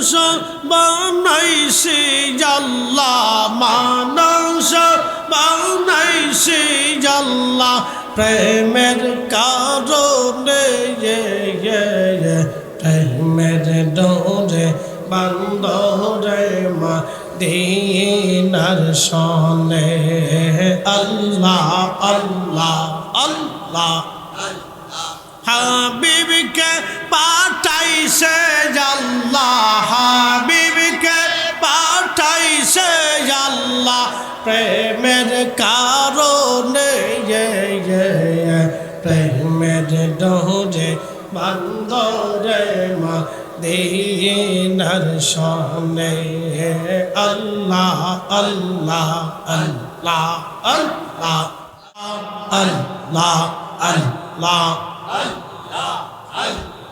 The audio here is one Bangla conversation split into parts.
মানুষ বানাইছে জাল্লা মানুষ বানাইছে জাল্লা। প্রেমের কারণে প্রেমের ডোরে বান্দরে মা দিনার সনে। আল্লাহ আল্লাহ আল্লাহ। হাবিবকে পাঠাইছে আল্লাহ হাবিবকে, পাঠাইছে আল্লাহ প্রেমের কারণে প্রেমের ডোরে বান্দরে মা দিনার সনে আল্লাহ আল্লাহ আল্লাহ আল্লাহ আল্লাহ আল্লাহ।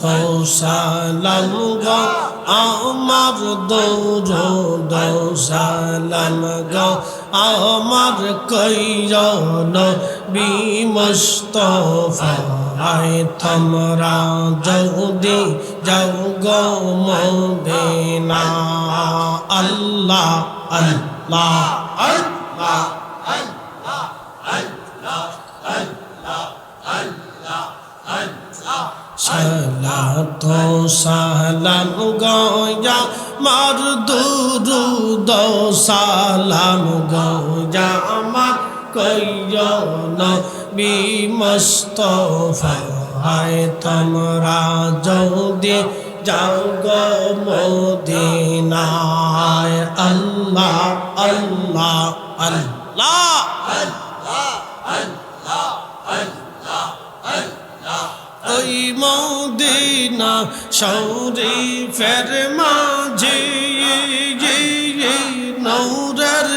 তো সালাম গো, আমার দৌড় দৌ সালাম গো, আমার কৈরন বিমস্তফায় তোমরা যদি যাও গো মদিনা আল্লাহ আল্লাহ আল্লাহ। সালাত সালাম গয়া, মার দুরুদ সালাম গয়া মার কয়ন বিমস্তফায় তোমরা যদি যাও গো মদিনায়, আল্লাহ আল্লাহ আল্লাহ ওই মদিনা শরীফের মাঝে নৌরের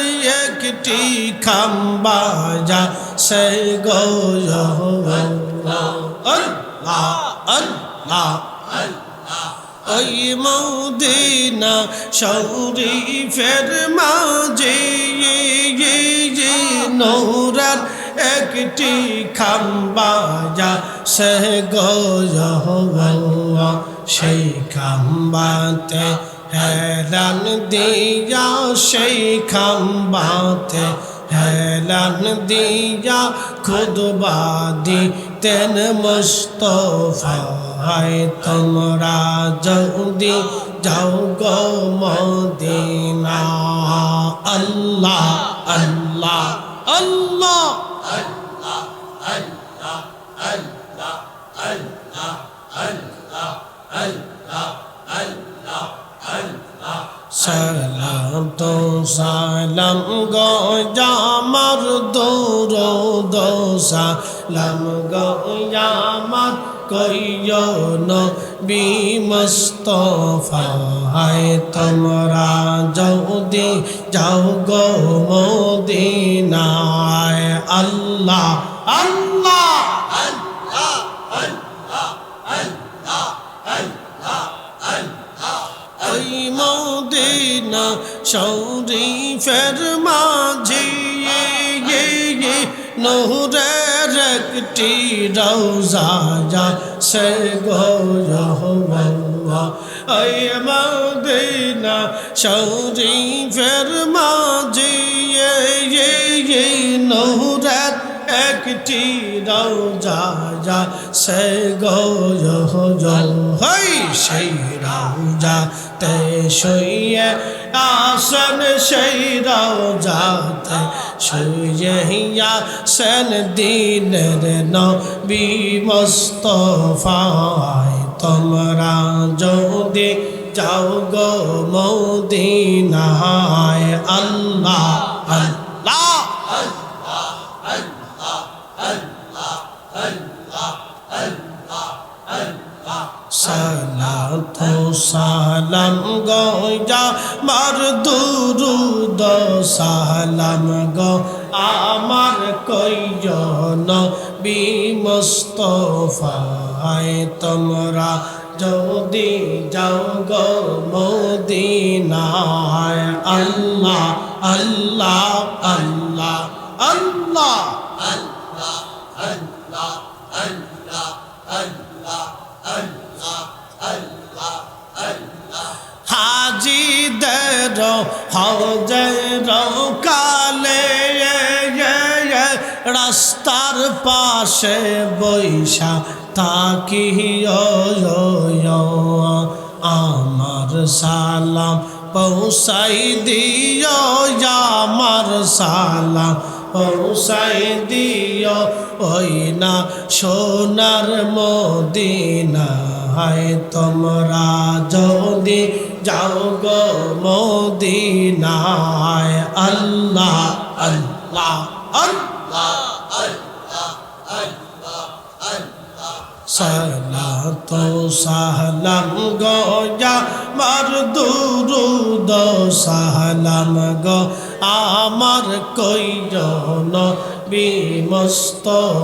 একটি খাম্বাজা সে গো ওই মদিনা শরীফের মাঝে নৌরার একটি খাম্বাজা সে গো সেই খাম্বাতে হেরান দিয়া সেই খাম্বাতে হেলান দিয়া খুদবা দিতেন মুস্তফায় তোমরা যদি যাও গো মদিনা। আল্লাহ আল্লাহ আল্লাহ। সালাম তো সালাম গো জামার দৌর দো সালাম গো জামার কইয়ন বিমস্তফায় তোমরা যদি যাও গো মদিনায়, আল্লাহ আল্লাহ মদিনা শরীফের মাঝে নহরের একটি রওজা যা সে গো ওই মদিনা শরীফের মাঝে নহরের একটি রওজা যা সে গো হই সেই রওজা তে শুয়ে আসন, সেই রওজাতে শুয়ে আসন দিনের নবী মুস্তফায় তোমরা যদি যাও গো মদিনায় আল্লাহ আল্লাহ সালাত সালাম গয়া মার দুরুদ সালাম গো। আমার কয়জন বিমস্তফায়, তোমরা যদি যাও গো মদিনায়, আল্লাহ আল্লাহ আল্লাহ আল্লাহ। কালে রাস্তার পাশে বৈশা থাকি আমার সালাম পৌঁছাই দিও, আমার সালাম পৌঁছাই দিও, ওই না সোনার মদিনায় তোমরা যদি যাও গো মদিনায়, আল্লাহ আল্লাহ আল্লাহ সালাত সালাম গয়া মার দুরুদ, সালাম গো আমার কইজন বিমস্তফায়।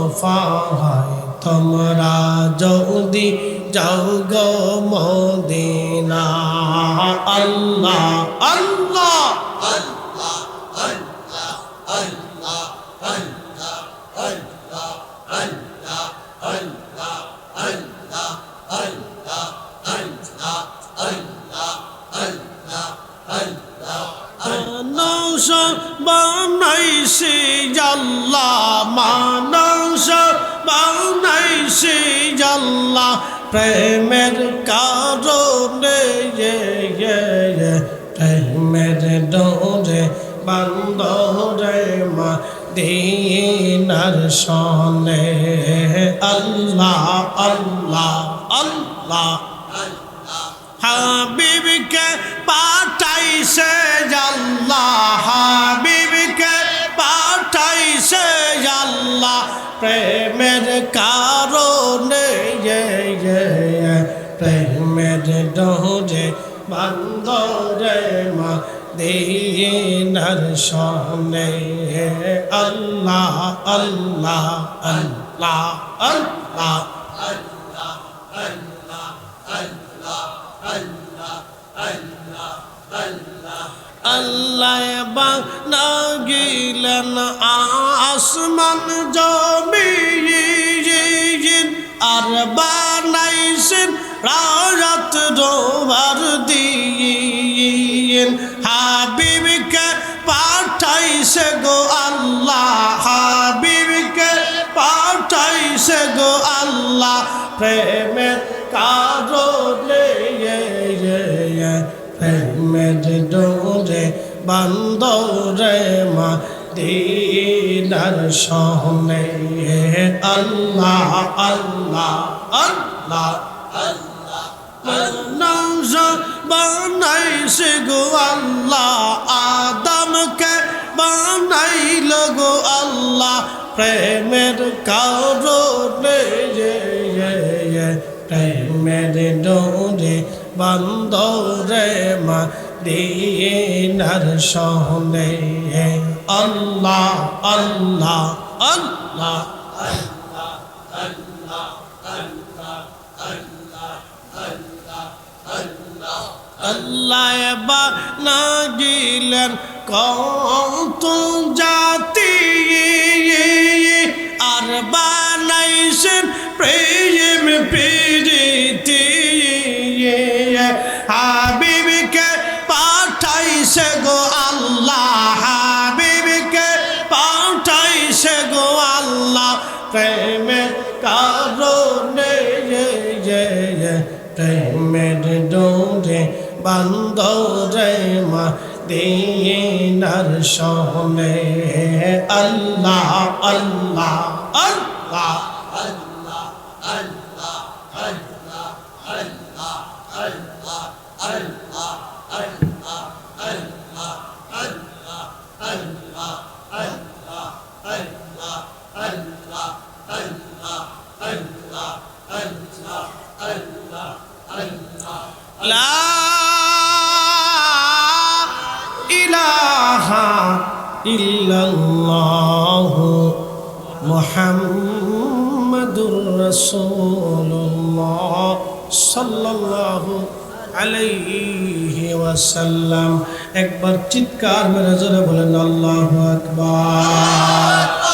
তোমরা যদি যাও গো মদিনা আল্লাহ আল্লাহ বানাইছে জাল্লা মানস জাল্লা প্রেমের কারণে এ, এ, এ, প্রেমের ডোরে বান্দরে মা দিনার সনে। আল্লাহ আল্লাহ আল্লাহ হাবিবকে পাঠাইছে আল্লাহ হাবিবকে পাঠাইছে আল্লাহ। প্রেমের কারণে এ, এ, প্রেমের ডোরে বান্দরে মা দিনার সনে আল্লাহ আল্লাহ আল্লাহ আল্লাহ আল্লাহ। বানা গিলেন আসমান জমিন আর বানাইছেন রাজত রোবার দিন। হাবিবকে পাঠাইছে গো আল্লাহ, হাবিবকে পাঠাইছে গো আল্লাহ। প্রেমের কারণে প্রেমের ডোরে বান্দরে মা দিনার সহনে আল্লাহ আল্লাহ আল্লাহ নৌজ বানাইছে গো আল্লাহ, আদমকে বানাইল গো আল্লাহ। প্রেমের কারণে প্রেমের ডোরে বান্দরে মা দিনার সহনে আল্লাহ আল্লাহ আল্লাহ আল্লাহ বানা গিলেন কত জাতি কারণে প্রেমের ডোরে বান্দরে মা দিনার সনে আল্লাহ আল্লাহ আল্লাহ লা ইলাহা ইল্লাল্লাহু মুহাম্মাদুর রাসূলুল্লাহ সাল্লাল্লাহু আলাইহি ওয়াসাল্লাম। একবার চিৎকার মেরে জোরে বলেন আল্লাহু আকবার।